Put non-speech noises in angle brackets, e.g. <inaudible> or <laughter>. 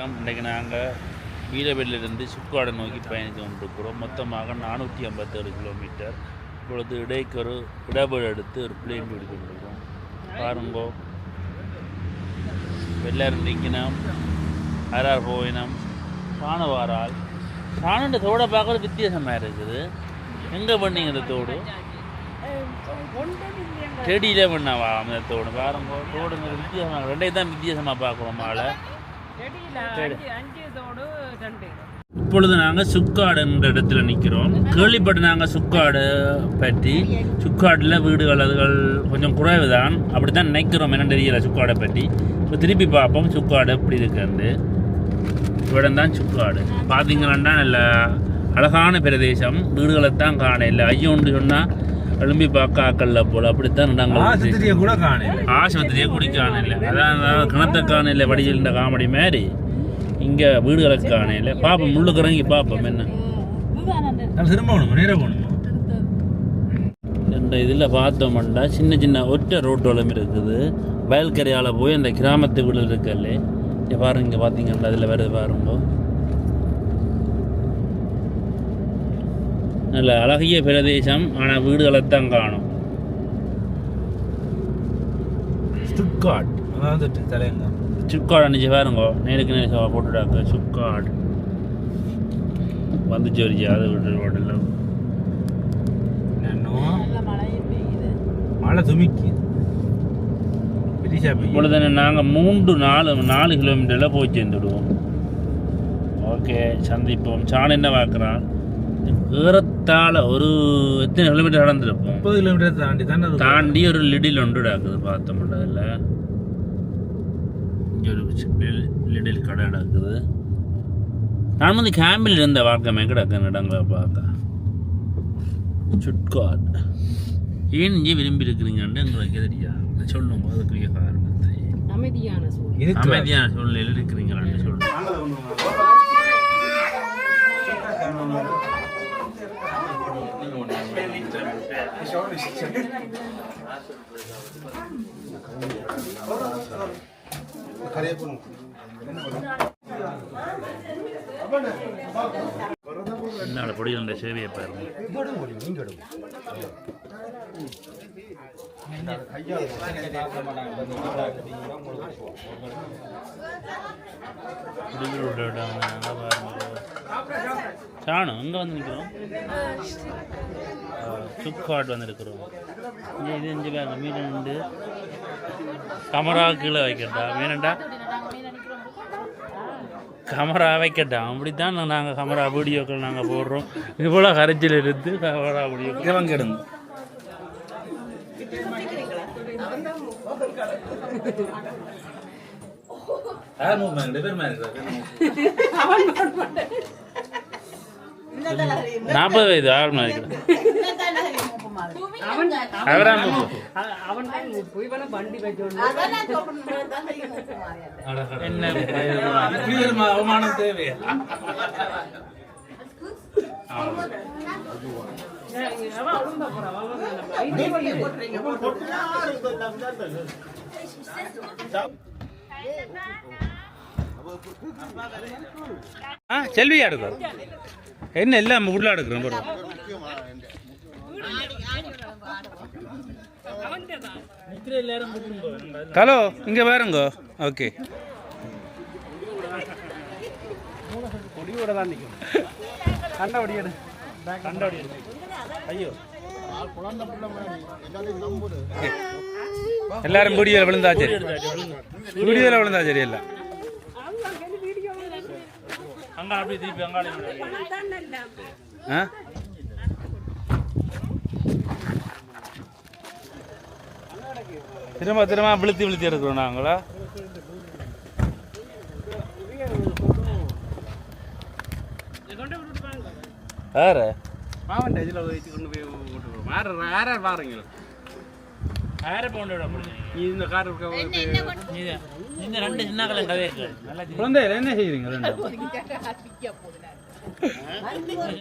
வணக்கம். இன்றைக்கு நாங்கள் வீரவெளியிலிருந்து சுக்காடை நோக்கி பயணித்து கொண்டிருக்கிறோம். மொத்தமாக நானூற்றி ஐம்பத்தேழு கிலோமீட்டர். இப்பொழுது இடைக்கொரு இடபெடு எடுத்து ஒரு பிளேன் வீடு கொண்டிருக்கிறோம். பாருங்கோ. வெள்ளார் அரார் போயினம். சாணவாரால் சாணன்ற தோடை பார்க்குறது வித்தியாசமாக இருக்குது. எங்கே பண்ணீங்க இந்த தோடு? செடியிலே பண்ணவா அந்த தோடு? பாருங்க. தோடுங்க வித்தியாசமாக ரெண்டையும் தான் வித்தியாசமாக பார்க்குறோம் மாலை. இப்பொழுது நாங்கள் சுக்காடு என்ற இடத்துல நிற்கிறோம் கேள்விப்பட்டு நாங்கள் சுக்காடு பற்றி. சுக்காடில் வீடுகள் அதுகள் கொஞ்சம் குறைவு தான் அப்படி தான் நினைக்கிறோம். என்ன தெரியல சுக்காடை பற்றி. இப்போ திருப்பி பார்ப்போம். சுக்காடு எப்படி இருக்குன்னு இவ்விடம் தான் சுக்காடு. பார்த்தீங்கன்னா நல்ல அழகான பிரதேசம். வீடுகளை தான் காண இல்லை. ஐயோண்டு சொன்னால் எழும்பி பார்க்க ஆக்கல்ல போல. அப்படித்தான் நாங்கள் ஆஸ்பத்திரியை கூட காணல. ஆஸ்பத்திரியை குடி காணல. அதான் கிணத்தை காணல இந்த காமெடி மாதிரி. இங்கே வீடுகளை காணல. பாப்போம் முள்ளுக்கு இறங்கி பார்ப்போம் என்ன. திரும்ப போகணுமா நேராக போகணுமா இந்த இதில் பார்த்தோம்னா சின்ன சின்ன ஒற்றை ரோட்டோலம் இருக்குது. வயல்கரையால் போய் அந்த கிராமத்து வீடு இருக்கல்ல. இங்கே பாருங்க இங்கே பார்த்தீங்கன்னா அதில் வருது பாருங்க. நல்ல அழகிய பிரதேசம் ஆனால் வீடுகளை தான் காணும் ஸ்டுட்கார்ட் அதாவது தலையங்கம். சுக்காடு அணிச்சு பாருங்க நேருக்கு நேரம் சவா போட்டுட்டாக்க சுக்காடு வந்துச்சு ஒரு அது விட்டு ரோட்டில் மழை துமிக்கி. இப்பொழுது நாங்கள் மூன்று நாலு நாலு கிலோமீட்டரில் போய் சேர்ந்துடுவோம். ஓகே சந்திப்போம். சாணம் என்ன பார்க்குறான்? ஏறத்தாழ ஒரு எத்தனை கிலோமீட்டர் நடந்திருப்போம் முப்பது கிலோமீட்டர் தாண்டி தானே தாண்டி ஒரு லிடில் ஒன்று நடக்குது பார்த்தோம்ல அதில். இங்கே ஒரு லிடில் கடை நடக்குது. நான் வந்து கேம்பில் இருந்த வாழ்க்கை கிடக்கு இடங்களை பார்க்க சுட்காட். ஏன் இங்கே விரும்பி இருக்கிறீங்கன்னு எங்களுக்கு தெரியாது சொல்லுங்க அதுக்குரிய காரணத்தை அமைதியான இதுக்கு அமைதியான சூழ்நிலையில் இருக்கிறீங்களான்னு சொல்லுங்க என்னால் பொடியில் சேவையை பாருங்க குடிகளோட இடம் அங்க பாருங்க. சாணம் அங்கே வந்து நிற்கிறோம் சுக்காட் வந்து இருக்கிறோம் இங்கே இது இங்கே பாருங்க மீன் உண்டு கமரா கீழே வைக்கட்டா? மீனண்டா? கமரா வைக்கட்டா? அப்படித்தான் நாங்கள் கமரா வீடியோக்கள் நாங்கள் போடுறோம். இது போல் கரைச்சில் இருந்து கமரா வீடியோ இவங்க எடுங்க <laughs> யார் மூவ் ரெண்டு பேர் மேலே நாற்பது வயது ஆள் நினைக்கிறேன் அவரா முப்பு. அவன் போய் வேணா வண்டி வச்சோன்னு என்ன அவமானம் தேவையா? அவன் அழுந்தா என்ன எல்லாம் உள்ள எடுக்கிறோம் பாரு ஹலோ இங்கே பாருங்க. ஓகே. கொடியோட தான் நிற்கும் கண்டபடி எடு கண்டபடி எடு ஐயோ எல்லாரும் வீடியோவில் விழுந்தா சரி வீடியோவில் விழுந்தா எல்லாம் அங்க அப்படி திருப்பி அங்காடி ஆ திரும்ப திரும்ப விழுத்தி விழுத்தி எடுக்கிறோம் நாங்களா வேற பாவன் இதில் வச்சு கொண்டு போய் விட்டுருவோம் வேற வேற பாருங்க வேற போண்டு விட முடியும் இந்த கார் இருக்க இந்த ரெண்டு சின்ன குழந்தைகள் என்ன செய்யுறீங்க <laughs>